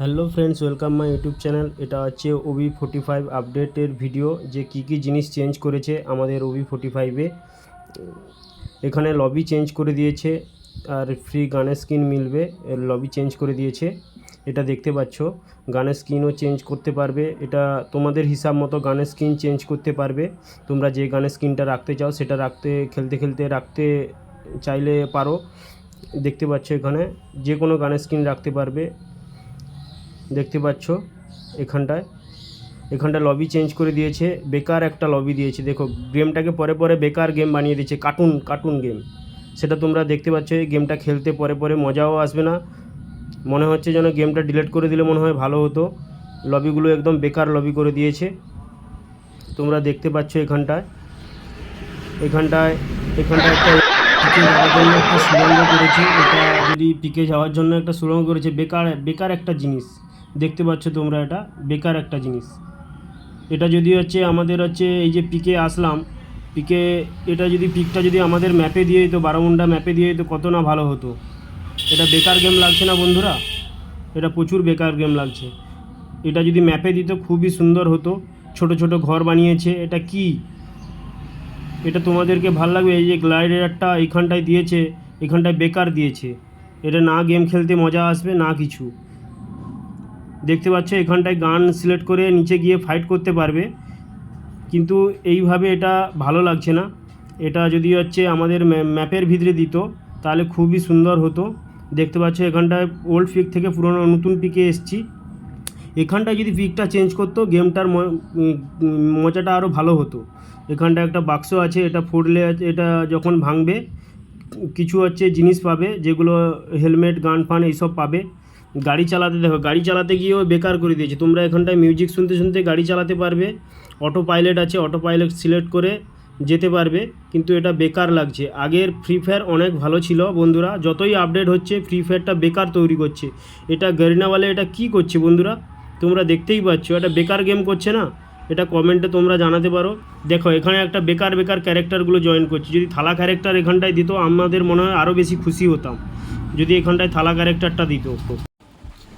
Hello friends, welcome my YouTube channel. এটা হচ্ছে OB forty five আপডেটের ভিডিও। যে কী কী জিনিস চেঞ্জ করেছে আমাদের ওবি ফোর্টি ফাইভে এখানে লবি চেঞ্জ করে দিয়েছে, আর ফ্রি গানের স্কিন মিলবে লবি চেঞ্জ করে দিয়েছে। এটা দেখতে পাচ্ছ, গানের স্কিনও চেঞ্জ করতে পারবে। এটা তোমাদের হিসাব মতো গানের স্কিন চেঞ্জ করতে পারবে। তোমরা যে গানের স্কিনটা রাখতে চাও, সেটা রাখতে, খেলতে খেলতে রাখতে চাইলে পারো। দেখতে পাচ্ছ এখানে, যে কোনো গানের স্কিন রাখতে পারবে। দেখতে পাচ্ছ এখানটায়। এখানটা লবি চেঞ্জ করে দিয়েছে। বেকার একটা লবি দিয়েছে। দেখো গেমটাকে পরে পরে বেকার গেম বানিয়ে দিয়েছে কার্টুন কার্টুন গেম সেটা তোমরা দেখতে পাচ্ছ, এই গেমটা খেলতে পরে পরে মজাও আসবে না। মনে হচ্ছে যেন গেমটা ডিলিট করে দিলে মনে হয় ভালো হতো। লবিগুলো একদম বেকার লবি করে দিয়েছে। তোমরা দেখতে পাচ্ছ এখানটায়। এখানটায় এখানটায় একটা পিকে যাওয়ার জন্য একটা সুড়ঙ্গ করেছে। এটা যদি পিকে যাওয়ার জন্য একটা সুড়ঙ্গ করেছে, বেকার বেকার একটা জিনিস। দেখতে পাচ্ছ তোমরা এটা, বেকার একটা জিনিস। এটা যদি হচ্ছে আমাদের হচ্ছে এই যে পিকে আসলাম, পিকে এটা যদি, পিকটা যদি আমাদের ম্যাপে দিয়ে দিত, বারোমুন্ডা ম্যাপে দিয়ে দিত, কত না ভালো হতো। এটা বেকার গেম লাগছে না বন্ধুরা? এটা প্রচুর বেকার গেম লাগছে। এটা যদি ম্যাপে দিত, খুবই সুন্দর হতো। ছোট ছোট ঘর বানিয়েছে। এটা কি? এটা তোমাদেরকে ভালো লাগবে? এই যে গ্লাইডারটা এইখানটায় দিয়েছে এখানটায় বেকার দিয়েছে। এটা না গেম খেলতে মজা আসবে, না কিছু। দেখতে পাচ্ছ, এখানটায় গান সিলেক্ট করে নিচে গিয়ে ফাইট করতে পারবে। কিন্তু এইভাবে এটা ভালো লাগছে না। এটা যদি হচ্ছে আমাদের ম্যাপের ভিতরে দিত, তাহলে খুবই সুন্দর হতো। দেখতে পাচ্ছ, এখানটায় ওল্ড পিক থেকে পুরোনো নতুন পিকে এসছি। এখানটায় যদি পিকটা চেঞ্জ করতো গেমটার মজাটা আরও ভালো হতো। এখানটায় একটা বাক্স আছে, এটা ফুটলে এটা যখন ভাঙবে, কিছু হচ্ছে জিনিস পাবে, যেগুলো হেলমেট গান ফান এইসব পাবে। গাড়ি চালাতে দেখো, গাড়ি চালাতে গিয়েও বেকার করে দিয়েছে। তোমরা এখানটায় মিউজিক শুনতে শুনতে গাড়ি চালাতে পারবে অটো পাইলট আছে অটো পাইলট সিলেক্ট করে যেতে পারবে, কিন্তু এটা বেকার লাগছে। আগের ফ্রি ফায়ার অনেক ভালো ছিল বন্ধুরা, যতই আপডেট হচ্ছে ফ্রি ফায়ারটা বেকার তৈরি করছে। এটা গরিনাওয়ালে এটা কি করছে বন্ধুরা? তোমরা দেখতেই পাচ্ছ, এটা বেকার গেম করছে না? এটা কমেন্টে তোমরা জানাতে পারো। দেখো, এখানে একটা বেকার বেকার ক্যারেক্টারগুলো জয়েন করছে। যদি থালা ক্যারেক্টার এখানটায় দিত, আমাদের মনে হয় আরও বেশি খুশি হতাম। যদি এখানটায় থালা ক্যারেক্টারটা দিত।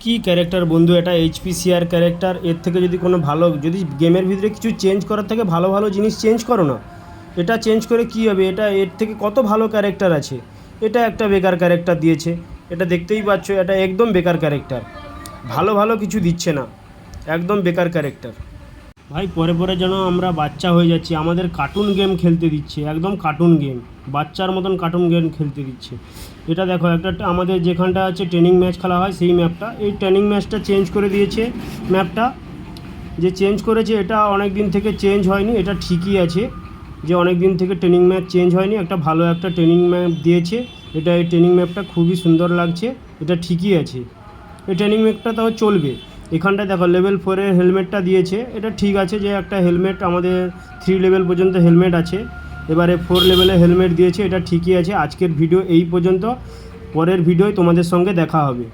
কি ক্যারেক্টার বন্ধু, এটা এইচপিসিআর ক্যারেক্টার এর থেকে যদি কোনো ভালো, যদি গেমের ভিতরে কিছু চেঞ্জ করার থেকে ভালো ভালো জিনিস চেঞ্জ করো না। এটা চেঞ্জ করে কি হবে? এটা এর থেকে কত ভালো ক্যারেক্টার আছে? এটা একটা বেকার ক্যারেক্টার দিয়েছে। এটা দেখতেই পাচ্ছ, এটা একদম বেকার ক্যারেক্টার ভালো ভালো কিছু দিচ্ছে না। একদম বেকার ক্যারেক্টার ভাই, পরে পরে যেন আমরা বাচ্চা হয়ে যাচ্ছি। আমাদের কার্টুন গেম খেলতে দিচ্ছে, একদম কার্টুন গেম বাচ্চার মতন কার্টুন গেম খেলতে দিচ্ছে। এটা দেখো, একটা আমাদের যেখানটা আছে ট্রেনিং ম্যাচ খেলা হয়, সেই ম্যাপটা এই ট্রেনিং ম্যাচটা চেঞ্জ করে দিয়েছে ম্যাপটা যে চেঞ্জ করেছে, এটা অনেক দিন থেকে চেঞ্জ হয়নি। এটা ঠিকই আছে যে অনেক দিন থেকে ট্রেনিং ম্যাপ চেঞ্জ হয়নি। একটা ভালো একটা ট্রেনিং ম্যাপ দিয়েছে। এটা এই ট্রেনিং ম্যাপটা খুবই সুন্দর লাগছে। এটা ঠিকই আছে। এই ট্রেনিং ম্যাপটা তাও চলবে। এখানটায় দেখো লেভেল ফোরের হেলমেটটা দিয়েছে। এটা ঠিক আছে যে একটা হেলমেট আমাদের থ্রি লেভেল পর্যন্ত হেলমেট আছে। এবারে ফোর লেভেলে হেলমেট দিয়েছে, এটা ঠিকই আছে। আজকের ভিডিও এই পর্যন্ত। পরের ভিডিও তোমাদের সঙ্গে দেখা হবে।